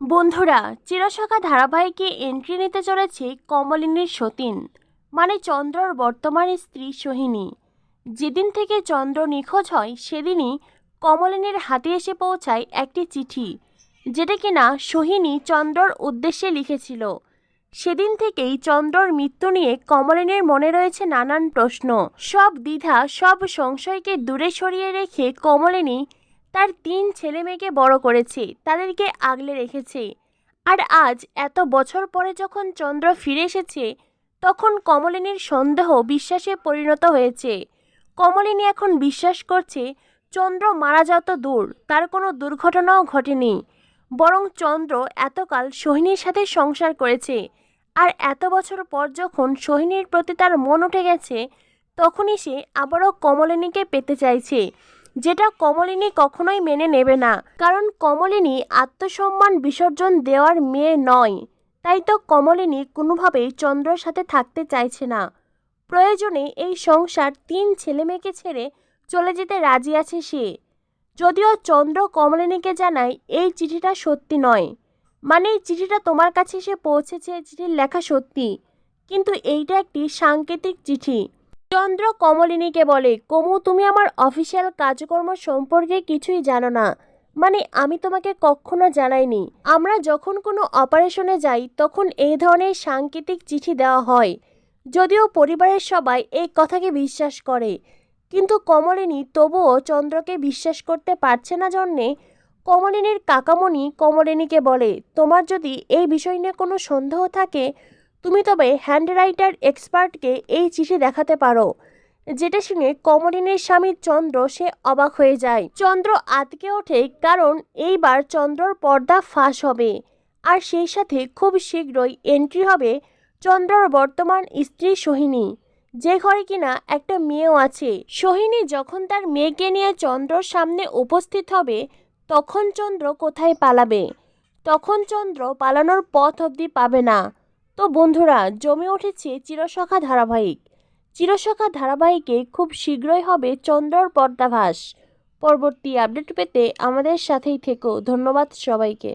বন্ধুরা চিরসখা ধারাবাহিকে এন্ট্রি নিতে চলেছে কমলিনীর সতীন মানে চন্দ্রর বর্তমান স্ত্রী সোহিনী। যেদিন থেকে চন্দ্র নিখোঁজ হয়, সেদিনই কমলিনীর হাতে এসে পৌঁছায় একটি চিঠি, যেটা কিনা সোহিনী চন্দ্রর উদ্দেশ্যে লিখেছিল। সেদিন থেকেই চন্দ্রর মৃত্যু নিয়ে কমলিনীর মনে রয়েছে নানান প্রশ্ন। সব দ্বিধা, সব সংশয়কে দূরে সরিয়ে রেখে কমলিনী তার তিন ছেলে মেয়েকে বড় করেছে, তাদেরকে আগলে রেখেছে। আর আজ এত বছর পরে যখন চন্দ্র ফিরে এসেছে, তখন কমলিনীর সন্দেহ বিশ্বাসে পরিণত হয়েছে। কমলিনী এখন বিশ্বাস করছে, চন্দ্র মারা যত দূর, তার কোনো দুর্ঘটনাও ঘটেনি। বরং চন্দ্র এতকাল সোহিনীর সাথে সংসার করেছে। আর এত বছর পর যখন সোহিনীর প্রতি তার মন উঠে গেছে, তখনই সে আবারও কমলিনীকে পেতে চাইছে। যেটা কমলিনী কখনোই মেনে নেবে না। কারণ কমলিনী আত্মসম্মান বিসর্জন দেওয়ার মেয়ে নয়। তাই তো কমলিনী কোনোভাবেই চন্দ্রর সাথে থাকতে চাইছে না। প্রয়োজনে এই সংসার তিন ছেলে মেয়েকে ছেড়ে চলে যেতে রাজি আছে সে। যদিও চন্দ্র কমলিনীকে জানায় এই চিঠিটা সত্যি নয়। মানে এই চিঠিটা তোমার কাছে এসে পৌঁছেছে, চিঠির লেখা সত্যি। কিন্তু এইটা একটি সাংকেতিক চিঠি। চন্দ্র কমলিনীকে বলে, কমু, তুমি আমার অফিসিয়াল কাজকর্ম সম্পর্কে কিছুই জানো না। মানে আমি তোমাকে কখনো জানাইনি। আমরা যখন কোনো অপারেশনে যাই, তখন এই ধরনের সাংকেতিক চিঠি দেওয়া হয়। যদিও পরিবারের সবাই এই কথাকে বিশ্বাস করে। কিন্তু কমলিনী তবুও চন্দ্রকে বিশ্বাস করতে পারছে না জন্যে কমলিনীর কাকামণি কমলিনীকে বলে, তোমার যদি এই বিষয় নিয়ে কোনো সন্দেহ থাকে তুমি তবে হ্যান্ডরাইটার এক্সপার্টকে এই চিঠি দেখাতে পারো যেটা শুনে কমলিনীর স্বামী চন্দ্র সে অবাক হয়ে যায়। চন্দ্র আতকে ওঠে কারণ এইবার চন্দ্রর পর্দা ফাঁস হবে আর সেই সাথে খুব শীঘ্রই এন্ট্রি হবে চন্দ্রর বর্তমান স্ত্রী সোহিনী, যে ঘরে কিনা একটা মেয়েও আছে। সোহিনী যখন তার মেয়েকে নিয়ে চন্দ্রর সামনে উপস্থিত হবে, তখন চন্দ্র কোথায় পালাবে? তখন চন্দ্র পালানোর পথ অবধি পাবে না। তো বন্ধুরা, জমে উঠেছে চিরসখা ধারাবাহিক। চিরসখা ধারাবাহিকে খুব শীঘ্রই হবে চন্দ্রর পর্দাভাস। পরবর্তী আপডেট পেতে আমাদের সাথেই থেকো। ধন্যবাদ সবাইকে।